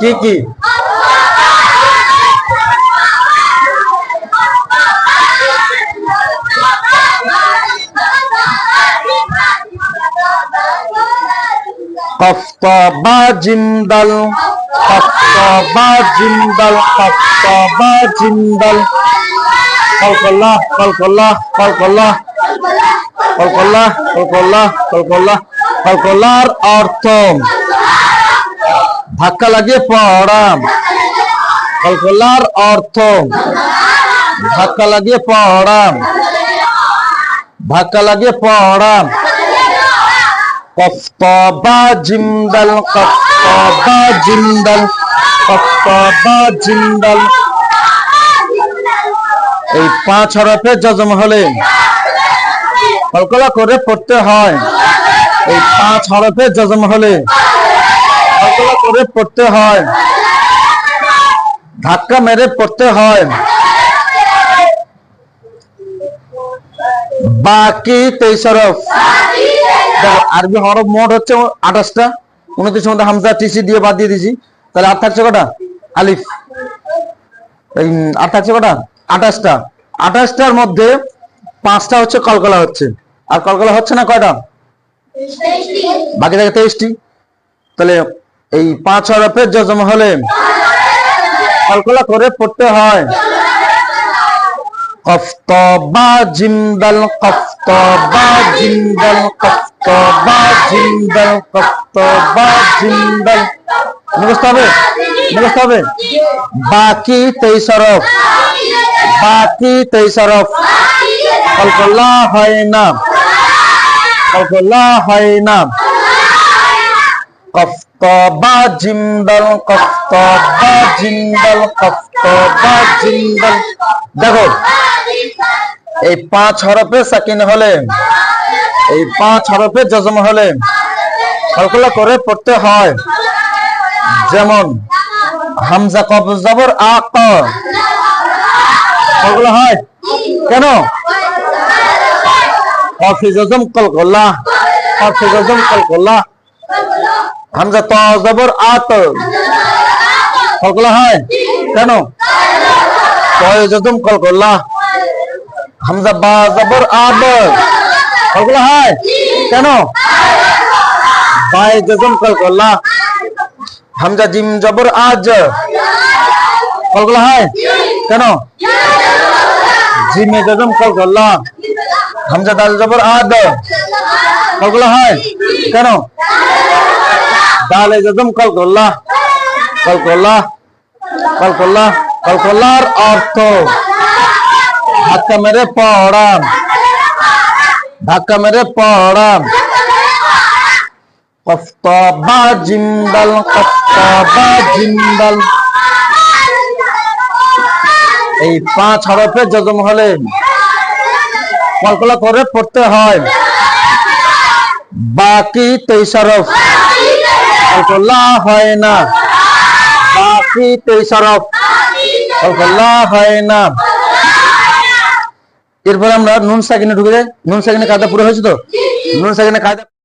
কি কি কফতবা জিন্দাল কফতবা জিন্দাল কফতবা জিন্দাল কলকল্লা কলকল্লা কলকল্লা কলকল্লা কলকল্লা কলকল্লা কলকল্লার অর্থ? ধাক্কা লাগিয়ে পড়াম কলকল্লার অর্থ? ধাক্কা লাগিয়ে পড়াম ধাক্কা লাগিয়ে পড়াম কফতবা জিন্দাল কফতবা জিন্দাল কফতবা জিন্দাল। এই পাঁচ হরফে যজম হলে কলকলা করে পড়তে হয়। এই পাঁচ হরফে যজম হলে করে পড়তে হয়। ধাক্কা মেরে পড়তে হয়। বাকি তেইশ হরফ। আরবি হরফ মোট হচ্ছে আঠাশটা। উনত্রিশ মধ্যে হামজা, টিসি দিয়ে বাদ দিয়ে দিয়েছি তাহলে আর থাকছে কটা? আলিফ। আর থাকছে কটা? আঠাশটা। আঠাশটার মধ্যে পাঁচটা হচ্ছে কলকলা হচ্ছে। আর কলকলা হচ্ছে না কয়টা? বাকি থাকে তেইশটি। তাহলে এই পাঁচ হরফের যজম হলে কলকলা করে পড়তে হয়। মুখস্থ হবে? মুখস্থ হবে? বাকি তেইশ হরফ। বাকি তেইশ কলকলা হয় না। দেখো, এই পাঁচ হরফে সাকিন হলে, এই পাঁচ হরফে যজম হলে কলকলা করে পড়তে হয়। যেমন, হামজা কব জবর আক কলকলা হয়? কেন? কফি জজম কলকলা কফি জজম কলকলা হামজা ত জবর আত কলকলা হয়? কেন? তয় জজম কলকলা হামজা বা জবর আব কলকলা হয়? কেন? বায় জজম কলকলা হামজা জিম জবর আজ কলকলা হয়? কেন? জিমে জজম কলকলা হামজা দাল জবর আদ। কলকলা হয়? কেন? দালে জজম কলকলা কলকলা কলকলা কলকলার অর্থ, ধাক্কা মেরে পড়াম ধাক্কা মেরে পড়াম কফতবা জিন্দাল কফতবা জিন্দাল। এই পাঁচ হরফে যজম হলে কলকলা করে পড়তে হয়। বাকি তেইশ কলকলা হয় না। বাকি তেইশ কলকলা হয় না। এরপর আমরা নুন সাকিনে ঢুকে যাই। নুন সাকিনে কাদা পুরো হয়েছে তো? নুন সাকিনে কায়দা